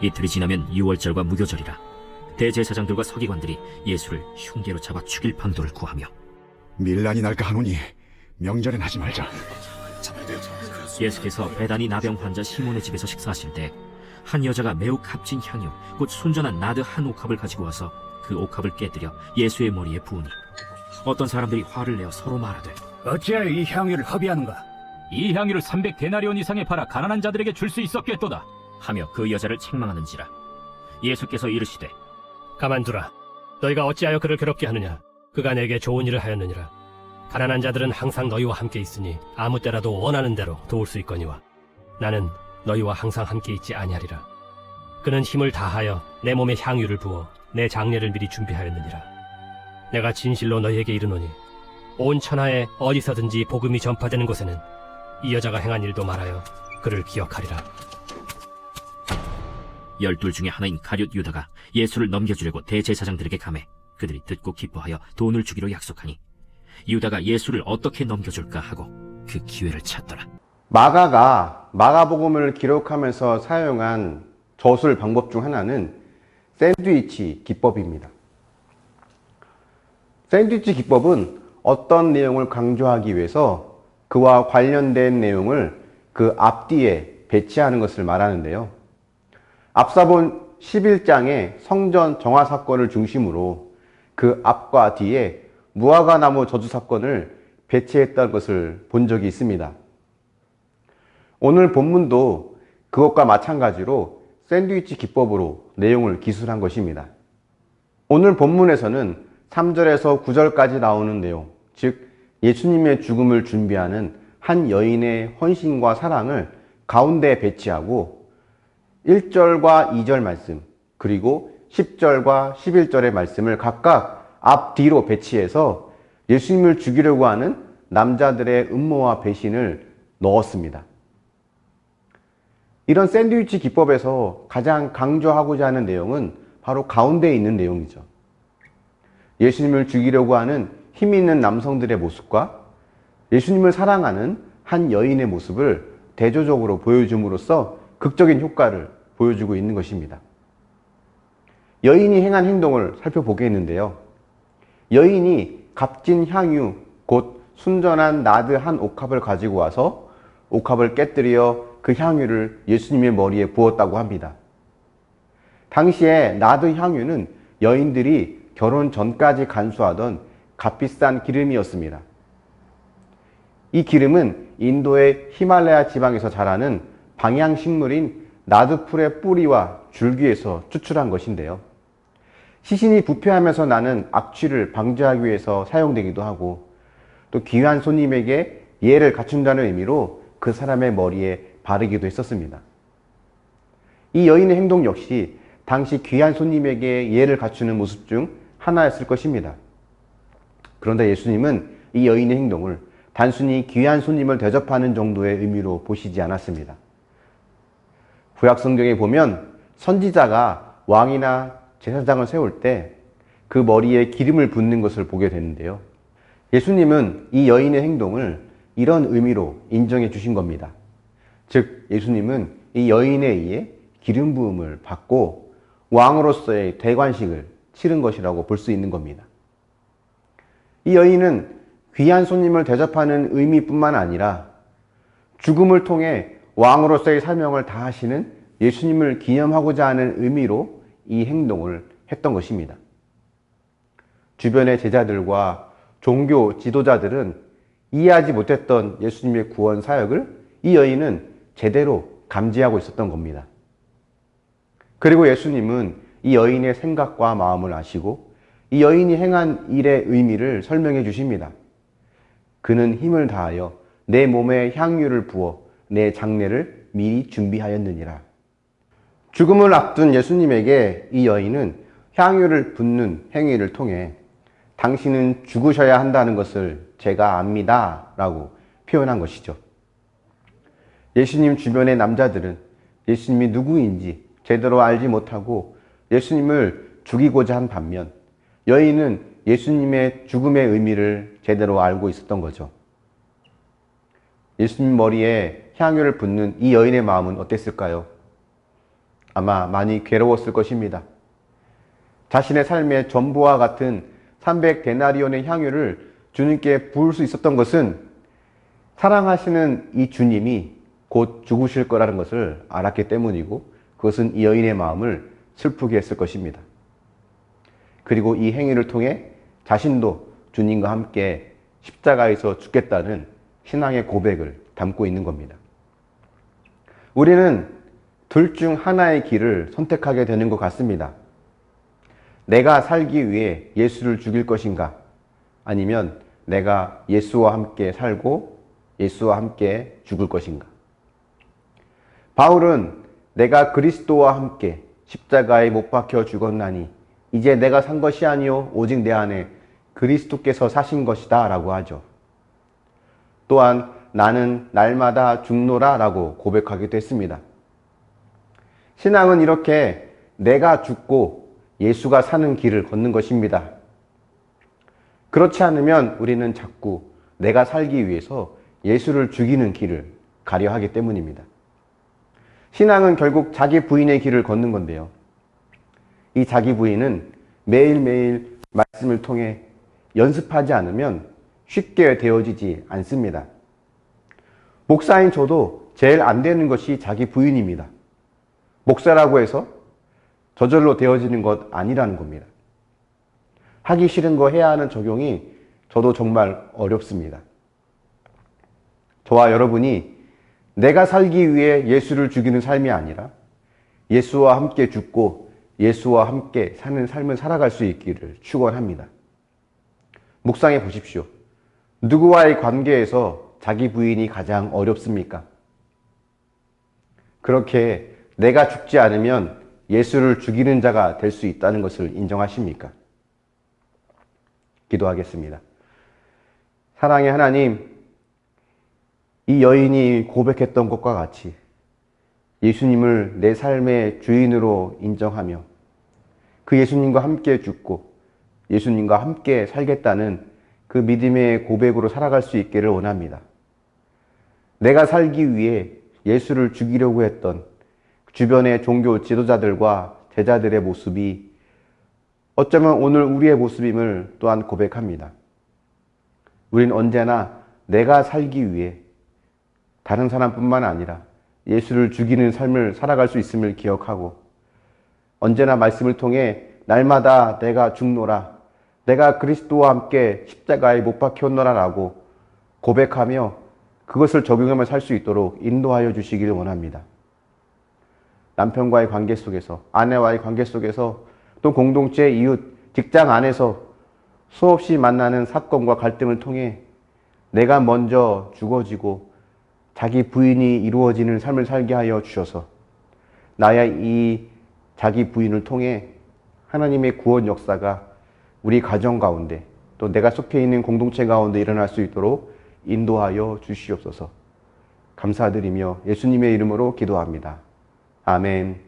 이틀이 지나면 유월절과 무교절이라 대제사장들과 서기관들이 예수를 흉계로 잡아 죽일 방도를 구하며 밀란이 날까 하노니 명절엔 하지 말자. 예수께서 배단이 나병 환자 시몬의 집에서 식사하실 때 한 여자가 매우 값진 향유 곧 순전한 나드 한 옥합을 가지고 와서 그 옥합을 깨뜨려 예수의 머리에 부으니 어떤 사람들이 화를 내어 서로 말하되 어찌하여 이 향유를 허비하는가? 이 향유를 300 데나리온 이상에 팔아 가난한 자들에게 줄 수 있었겠도다. 하며 그 여자를 책망하는지라 예수께서 이르시되 가만두라. 너희가 어찌하여 그를 괴롭게 하느냐? 그가 내게 좋은 일을 하였느니라. 가난한 자들은 항상 너희와 함께 있으니 아무 때라도 원하는 대로 도울 수 있거니와 나는 너희와 항상 함께 있지 아니하리라. 그는 힘을 다하여 내 몸에 향유를 부어 내 장례를 미리 준비하였느니라. 내가 진실로 너희에게 이르노니 온 천하에 어디서든지 복음이 전파되는 곳에는 이 여자가 행한 일도 말하여 그를 기억하리라. 열둘 중에 하나인 가룟 유다가 예수를 넘겨주려고 대제사장들에게 감해 그들이 듣고 기뻐하여 돈을 주기로 약속하니 유다가 예수를 어떻게 넘겨줄까 하고 그 기회를 찾더라 마가가 마가복음을 기록하면서 사용한 저술 방법 중 하나는 샌드위치 기법입니다. 샌드위치 기법은 어떤 내용을 강조하기 위해서 그와 관련된 내용을 그 앞뒤에 배치하는 것을 말하는데요. 앞서 본 11장의 성전 정화 사건을 중심으로 그 앞과 뒤에 무화과 나무 저주 사건을 배치했던 것을 본 적이 있습니다. 오늘 본문도 그것과 마찬가지로 샌드위치 기법으로 내용을 기술한 것입니다. 오늘 본문에서는 3절에서 9절까지 나오는 내용, 즉 예수님의 죽음을 준비하는 한 여인의 헌신과 사랑을 가운데 배치하고 1절과 2절 말씀, 그리고 10절과 11절의 말씀을 각각 앞뒤로 배치해서 예수님을 죽이려고 하는 남자들의 음모와 배신을 넣었습니다. 이런 샌드위치 기법에서 가장 강조하고자 하는 내용은 바로 가운데에 있는 내용이죠. 예수님을 죽이려고 하는 힘 있는 남성들의 모습과 예수님을 사랑하는 한 여인의 모습을 대조적으로 보여줌으로써 극적인 효과를 보여주고 있는 것입니다. 여인이 행한 행동을 살펴보겠는데요. 여인이 값진 향유, 곧 순전한 나드 한 옥합을 가지고 와서 옥합을 깨뜨려 그 향유를 예수님의 머리에 부었다고 합니다. 당시에 나드 향유는 여인들이 결혼 전까지 간수하던 값비싼 기름이었습니다. 이 기름은 인도의 히말라야 지방에서 자라는 방향식물인 나드풀의 뿌리와 줄기에서 추출한 것인데요. 시신이 부패하면서 나는 악취를 방지하기 위해서 사용되기도 하고 또 귀한 손님에게 예를 갖춘다는 의미로 그 사람의 머리에 바르기도 했었습니다. 이 여인의 행동 역시 당시 귀한 손님에게 예를 갖추는 모습 중 하나였을 것입니다. 그런데 예수님은 이 여인의 행동을 단순히 귀한 손님을 대접하는 정도의 의미로 보시지 않았습니다. 구약 성경에 보면 선지자가 왕이나 제사장을 세울 때 그 머리에 기름을 붓는 것을 보게 되는데요. 예수님은 이 여인의 행동을 이런 의미로 인정해 주신 겁니다. 즉, 예수님은 이 여인에 의해 기름 부음을 받고 왕으로서의 대관식을 치른 것이라고 볼 수 있는 겁니다. 이 여인은 귀한 손님을 대접하는 의미뿐만 아니라 죽음을 통해 왕으로서의 사명을 다하시는 예수님을 기념하고자 하는 의미로 이 행동을 했던 것입니다. 주변의 제자들과 종교 지도자들은 이해하지 못했던 예수님의 구원 사역을 이 여인은 제대로 감지하고 있었던 겁니다. 그리고 예수님은 이 여인의 생각과 마음을 아시고 이 여인이 행한 일의 의미를 설명해 주십니다. 그는 힘을 다하여 내 몸에 향유를 부어 내 장례를 미리 준비하였느니라. 죽음을 앞둔 예수님에게 이 여인은 향유를 붓는 행위를 통해 당신은 죽으셔야 한다는 것을 제가 압니다. 라고 표현한 것이죠. 예수님 주변의 남자들은 예수님이 누구인지 제대로 알지 못하고 예수님을 죽이고자 한 반면 여인은 예수님의 죽음의 의미를 제대로 알고 있었던 거죠. 예수님 머리에 향유를 붓는 이 여인의 마음은 어땠을까요? 아마 많이 괴로웠을 것입니다. 자신의 삶의 전부와 같은 300데나리온의 향유를 주님께 부을 수 있었던 것은 사랑하시는 이 주님이 곧 죽으실 거라는 것을 알았기 때문이고 그것은 이 여인의 마음을 슬프게 했을 것입니다. 그리고 이 행위를 통해 자신도 주님과 함께 십자가에서 죽겠다는 신앙의 고백을 담고 있는 겁니다. 우리는 둘 중 하나의 길을 선택하게 되는 것 같습니다. 내가 살기 위해 예수를 죽일 것인가? 아니면 내가 예수와 함께 살고 예수와 함께 죽을 것인가? 바울은 내가 그리스도와 함께 십자가에 못 박혀 죽었나니 이제 내가 산 것이 아니요 오직 내 안에 그리스도께서 사신 것이다 라고 하죠. 또한 나는 날마다 죽노라 라고 고백하기도 했습니다. 신앙은 이렇게 내가 죽고 예수가 사는 길을 걷는 것입니다. 그렇지 않으면 우리는 자꾸 내가 살기 위해서 예수를 죽이는 길을 가려 하기 때문입니다. 신앙은 결국 자기 부인의 길을 걷는 건데요. 이 자기 부인은 매일매일 말씀을 통해 연습하지 않으면 쉽게 되어지지 않습니다. 목사인 저도 제일 안 되는 것이 자기 부인입니다. 목사라고 해서 저절로 되어지는 것 아니라는 겁니다. 하기 싫은 거 해야 하는 적용이 저도 정말 어렵습니다. 저와 여러분이 내가 살기 위해 예수를 죽이는 삶이 아니라 예수와 함께 죽고 예수와 함께 사는 삶을 살아갈 수 있기를 축원합니다. 묵상해 보십시오. 누구와의 관계에서 자기 부인이 가장 어렵습니까? 그렇게 내가 죽지 않으면 예수를 죽이는 자가 될 수 있다는 것을 인정하십니까? 기도하겠습니다. 사랑의 하나님, 이 여인이 고백했던 것과 같이 예수님을 내 삶의 주인으로 인정하며 그 예수님과 함께 죽고 예수님과 함께 살겠다는 그 믿음의 고백으로 살아갈 수 있기를 원합니다. 내가 살기 위해 예수를 죽이려고 했던 주변의 종교 지도자들과 제자들의 모습이 어쩌면 오늘 우리의 모습임을 또한 고백합니다. 우린 언제나 내가 살기 위해 다른 사람뿐만 아니라 예수를 죽이는 삶을 살아갈 수 있음을 기억하고 언제나 말씀을 통해 날마다 내가 죽노라 내가 그리스도와 함께 십자가에 못 박혔노라라고 고백하며 그것을 적용하며 살 수 있도록 인도하여 주시기를 원합니다. 남편과의 관계 속에서 아내와의 관계 속에서 또 공동체 이웃 직장 안에서 수없이 만나는 사건과 갈등을 통해 내가 먼저 죽어지고 자기 부인이 이루어지는 삶을 살게 하여 주셔서 나의 이 자기 부인을 통해 하나님의 구원 역사가 우리 가정 가운데 또 내가 속해 있는 공동체 가운데 일어날 수 있도록 인도하여 주시옵소서. 감사드리며 예수님의 이름으로 기도합니다. 아멘.